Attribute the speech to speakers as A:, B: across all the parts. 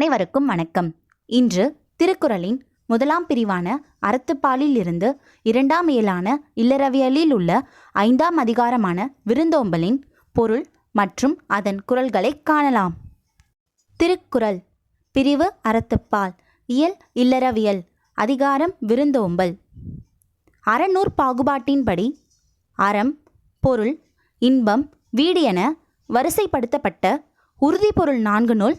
A: அனைவருக்கும் வணக்கம். இன்று திருக்குறளின் முதலாம் பிரிவான அறத்துப்பாலில் இருந்து இரண்டாம் இயலான இல்லறவியலில் உள்ள ஐந்தாம் அதிகாரமான விருந்தோம்பலின் பொருள் மற்றும் அதன் குரல்களை காணலாம். திருக்குறள். பிரிவு அறத்துப்பால். இயல் இல்லறவியல். அதிகாரம் விருந்தோம்பல். அறநூற் பாகுபாட்டின்படி அறம் பொருள் இன்பம் வீடு என வரிசைப்படுத்தப்பட்ட உறுதிப்பொருள் நான்கு நூல்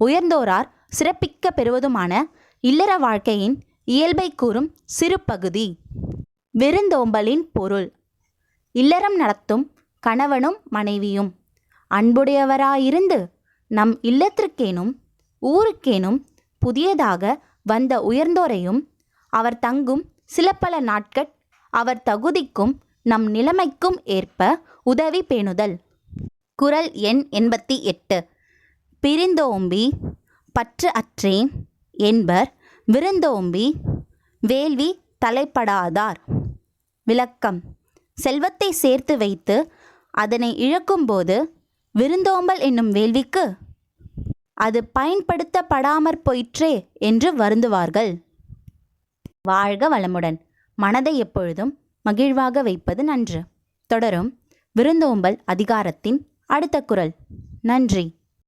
A: உயர்ந்தோரார் சிறப்பிக்க பெறுவதுமான இல்லற வாழ்க்கையின் இயல்பை கூறும் சிறு பகுதி. விருந்தோம்பலின் பொருள். இல்லறம் நடத்தும் கணவனும் மனைவியும். அன்புடையவராயிருந்து நம் இல்லத்திற்கேனும் ஊருக்கேனும் புதியதாக வந்த உயர்ந்தோரையும் அவர் தங்கும் சில பல நாட்கள் அவர் தகுதிக்கும் நம் நிலைமைக்கும் ஏற்ப உதவி பேணுதல். குரல் எண் எண்பத்தி எட்டு. பிரிந்தோம்பி பற்று அற்றேன் என்பர் விருந்தோம்பி வேள்வி தலைப்படாதார். விளக்கம். செல்வத்தை சேர்த்து வைத்து அதனை இழக்கும்போது விருந்தோம்பல் என்னும் வேள்விக்கு? அது பயன்படுத்தப்படாமற் போயிற்றே என்று வருந்துவார்கள். வாழ்க வளமுடன். மனதை எப்பொழுதும் மகிழ்வாக வைப்பது நன்று. தொடரும் விருந்தோம்பல் அதிகாரத்தின் அடுத்த குரல். நன்றி.